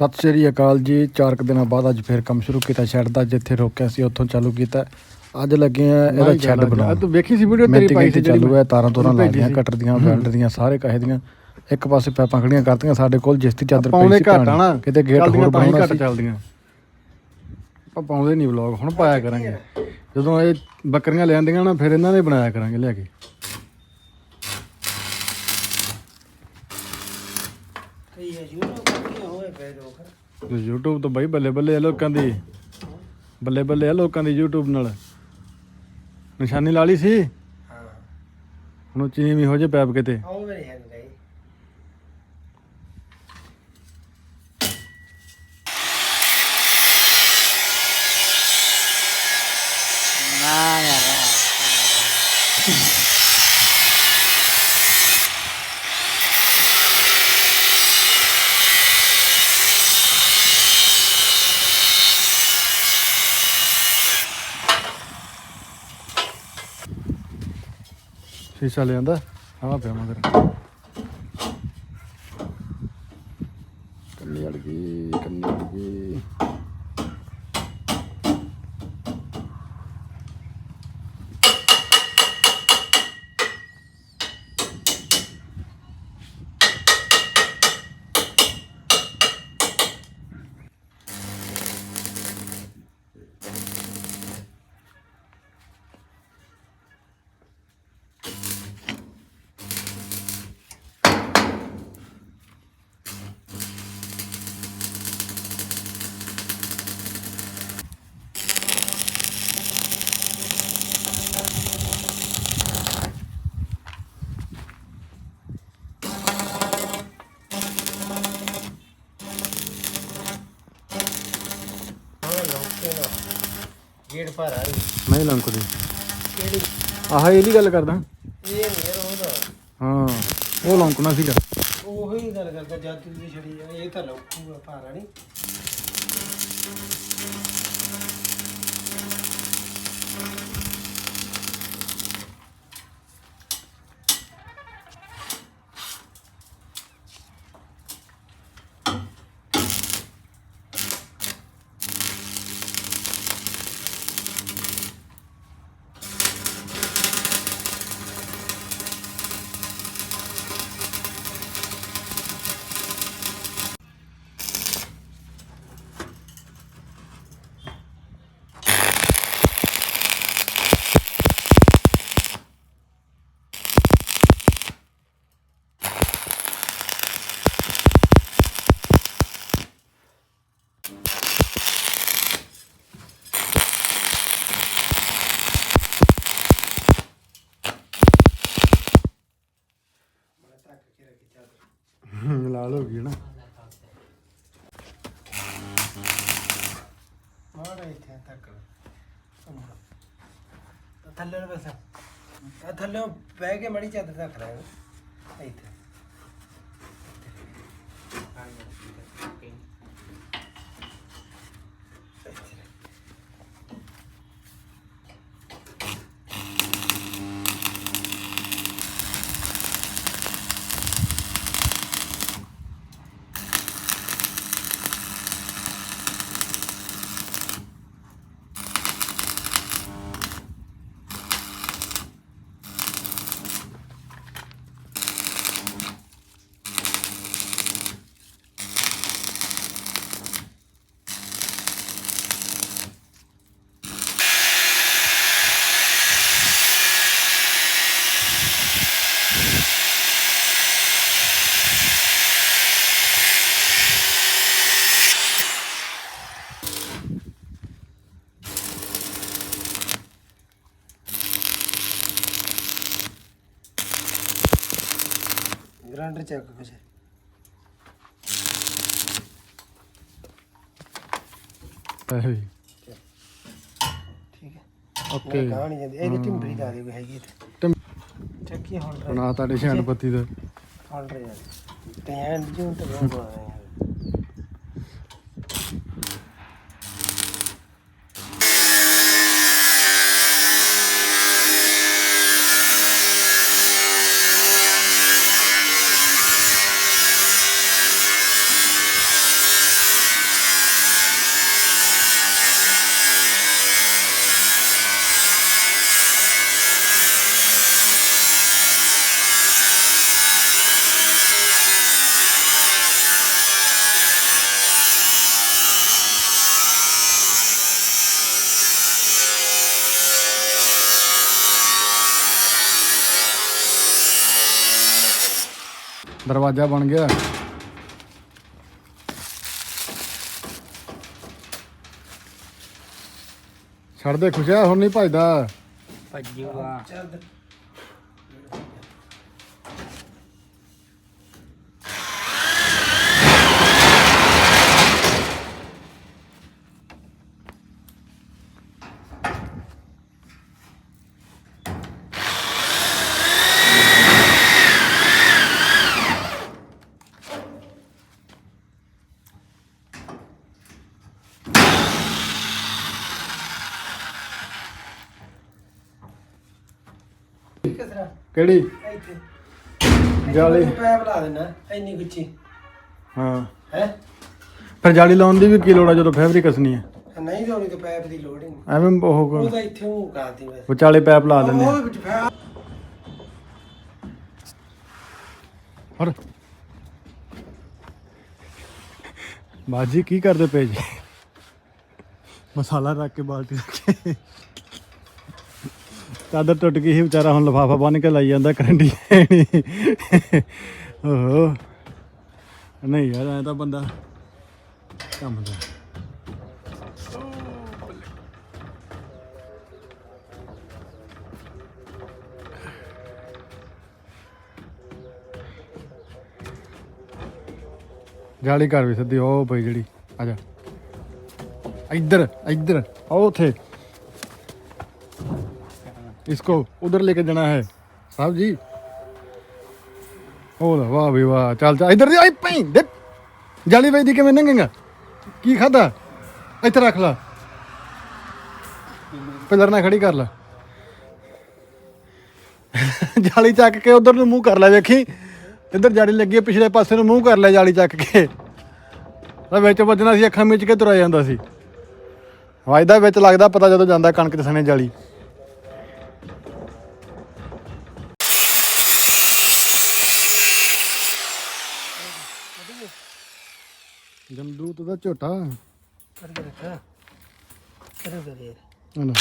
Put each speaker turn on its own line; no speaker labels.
ਸਤਿ ਸ਼੍ਰੀ ਅਕਾਲ ਜੀ। ਚਾਰ ਕੁ ਦਿਨਾਂ ਬਾਅਦ ਅੱਜ ਫੇਰ ਕੰਮ ਸ਼ੁਰੂ ਕੀਤਾ ਸ਼ੈੱਡ ਦਾ ਜਿੱਥੇ ਰੋਕਿਆ ਸੀ ਉੱਥੋਂ ਚਾਲੂ ਕੀਤਾ। ਅੱਜ ਲੱਗੇ ਆ ਇਹਦਾ ਸ਼ੈੱਡ ਬਣਾਉਣ।
ਤੂੰ ਵੇਖੀ ਸੀ ਵੀਡੀਓ ਤੇਰੀ ਪਾਈ ਸੀ ਜਿਹੜੀ
ਚਾਲੂ ਹੈ ਤਾਰਾਂ ਤੋਰਾਂ
ਸੀ।
ਕਟਰ ਦੀਆਂ ਵੈਲਡ ਦੀਆਂ ਸਾਰੇ ਕਹੇ ਦੀਆਂ। ਇੱਕ ਪਾਸੇ ਪੈਪਾਂ ਖੜੀਆਂ ਕਰਤੀਆਂ ਸਾਡੇ ਕੋਲ ਜਿਸ ਦੀ ਚਾਦਰ ਪਈ ਸੀ ਕਿਤੇ ਗੇਟ ਹੋਰ ਬਣਾਉਣਾ
ਘੱਟ
ਸੀ।
ਚੱਲਦੀਆਂ। ਆਪਾਂ ਪਾਉਂਦੇ ਨਹੀਂ ਵਲੌਗ ਹੁਣ ਪਾਇਆ ਕਰਾਂਗੇ। ਜਦੋਂ ਇਹ ਬੱਕਰੀਆਂ ਲੈ ਆਂਦੀਆਂ ਨਾ ਫਿਰ ਇਹਨਾਂ ਨੇ ਬਣਾਇਆ ਕਰਾਂਗੇ ਲਿਆ ਕੇ ਤੇ YouTube ਤੋਂ ਬਾਈ ਬੱਲੇ ਬੱਲੇ ਆ ਲੋਕਾਂ ਦੀ। ਬੱਲੇ ਬੱਲੇ ਆ ਲੋਕਾਂ ਦੀ YouTube ਨਾਲ। ਨਿਸ਼ਾਨੀ ਲਾ ਲਈ ਸੀ? ਹੁਣ ਉਹ ਚੀਨੀ ਵੀ ਹੋ ਜੇ ਪੈਪ ਕਿਤੇ। ਸ਼ੀਸ਼ਾ ਲਿਆਂਦਾ ਆਵਾ ਪਿਆ ਮਗਰ। ਕੰਨੀ ਅੜ ਗਈ ਕੰਨੀ ਅੜ ਗਈ।
ਗੇੜ ਭਰ ਆ
ਲੰਕਦੀ
ਕਿਹੜੀ
ਆਹ ਇਹਦੀ ਗੱਲ ਕਰਦਾ।
ਇਹ ਨਹੀਂ ਉਹਦਾ
ਹਾਂ ਉਹ ਲੰਕਣਾ ਸੀਗਾ।
ਉਹੀ ਗੱਲ ਕਰਦਾ ਜਦ ਤੁਸੀਂ ਛੜੀ ਆ ਇਹ ਤਾਂ ਲੌਕੂਗਾ ਭਾਰਾ ਨਹੀਂ।
ਹਮ, ਹੋ ਗਈ ਨਾ।
ਮਾੜਾ ਇੱਥੇ ਤੱਕ। ਥੱਲੇ ਨੂੰ ਬਸ। ਥੱਲੇ ਬਹਿ ਕੇ ਮੜੀ ਚਾਦਰ ਰੱਖ ਲੈ। ਇੱਥੇ। ਗ੍ਰਾਈਂਡਰ ਚੱਕ
ਪੈਸੇ ਵੀ
ਠੀਕ ਹੈ।
ਓਕੇ।
ਕਹਾਂ ਨਹੀਂ ਜਾਂਦੀ। ਇਹਦੀ ਟਿੰਬਰੀ ਦਾ ਦੇ ਕੋਈ ਹੈਗੀ
ਟਿਮ-
ਚੱਕੀ ਹੁਣ।
ਬਣਾ ਤੁਹਾਡੇ ਸ਼ੈਨ ਪੱਤੀ ਦਾ।
ਹੁਣ ਰਹਿ ਤੇ ਐਂ ਜੂਨ ਤੇ ਬਹੁਤ ਬਣਾ
ਦਰਵਾਜ਼ਾ ਬਣ ਗਿਆ। ਛੱਡ ਦੇ ਖੁਸ਼ਿਆ ਹੁਣ ਨਹੀਂ ਭਜਦਾ।
ਭੱਜੂਗਾ
ਕਿਹੜੀ?
ਇੱਥੇ।
ਜਾਲੀ।
ਪੈਪ ਲਾ ਦੇਣਾ ਇੰਨੀ ਗੁੱਚੀ
ਹਾਂ।
ਹੈ?
ਫਿਰ ਜਾਲੀ ਲਾਉਣ ਦੀ ਵੀ ਕੀ ਲੋੜ ਆ ਜਦੋਂ ਫੈਬਰਿਕ ਕਸਣੀ ਹੈ
ਨਹੀਂ ਲਾਉਣੀ ਤੇ ਪੈਪ ਦੀ ਲੋੜ ਹੀ ਨਹੀਂ।
ਐਵੇਂ ਉਹ
ਉਹ ਤਾਂ ਇੱਥੇ ਉਹ ਕਰਦੀ ਬਸ।
ਵਿਚਾਲੇ ਪੈਪ ਲਾ ਦਿੰਦੇ ਆ।
ਉਹ ਵਿੱਚ ਪੈਪ
ਹੋਰ। ਬਾਜੀ ਕੀ ਕਰਦੇ ਪਏ ਜੀ? ਮਸਾਲਾ ਰੱਖ ਕੇ ਬਾਲਟੀ ਰੱਖ ਕੇ। ਚਾਦਰ ਟੁੱਟ ਗਈ ਸੀ, ਵਿਚਾਰਾ ਹੁਣ ਲਫਾਫਾ ਬੰਨ ਕੇ ਲਾਈ ਜਾਂਦਾ ਕਰੰਡੀ ਓਹੋ। ਨਹੀਂ ਯਾਰ, ਐ ਤਾਂ ਬੰਦਾ ਕੰਮ ਦਾ। ਜਾਲੀ ਘਰ ਵੀ ਸਿੱਧੀ, ਉਹ ਪਈ ਜਿਹੜੀ, ਆ ਜਾ। ਇੱਧਰ ਇੱਧਰ ਉਹ ਉਥੇ। इसको उधर लेके जाना है साहब जी ਉਹ ਲੈ ਵਾਹ ਵੀ ਵਾਹ ਚੱਲ ਚੱਲ ਇੱਧਰ ਦੀ ਆਈ ਪਈ ਦੇ ਜਾਲੀ ਵੇਚਦੀ ਕਿਵੇਂ ਨੰਗੇਗਾ ਕੀ ਖਾਦਾ ਇੱਥੇ ਰੱਖ ਲਾ ਪਿਲਰ ਨਾਲ ਖੜੀ ਕਰ ਲਾ ਜਾਲੀ ਚੱਕ ਕੇ ਉਧਰ ਨੂੰ ਮੂੰਹ ਕਰ ਲੈ ਵੇਖੀ ਇੱਧਰ ਜਾਲੀ ਲੱਗੀ ਹੈ ਪਿਛਲੇ ਪਾਸੇ ਨੂੰ ਮੂੰਹ ਕਰ ਲੈ ਜਾਲੀ ਚੱਕ ਕੇ ਤਾਂ ਵਿੱਚ ਵੱਜਣਾ ਸੀ ਅੱਖਾਂ ਵਿੱਚ ਕੇ ਤੁਰਿਆ ਜਾਂਦਾ ਸੀ ਵਾਜਦਾ ਵਿੱਚ ਲੱਗਦਾ ਪਤਾ ਜਦੋਂ ਜਾਂਦਾ ਕਣਕ ਚ ਸਣੇ ਜਾਲੀ ਜਮਦੂਤ ਦਾ ਝੋਟਾ।
ਕਰ ਕਰ ਕਰ ਕਰ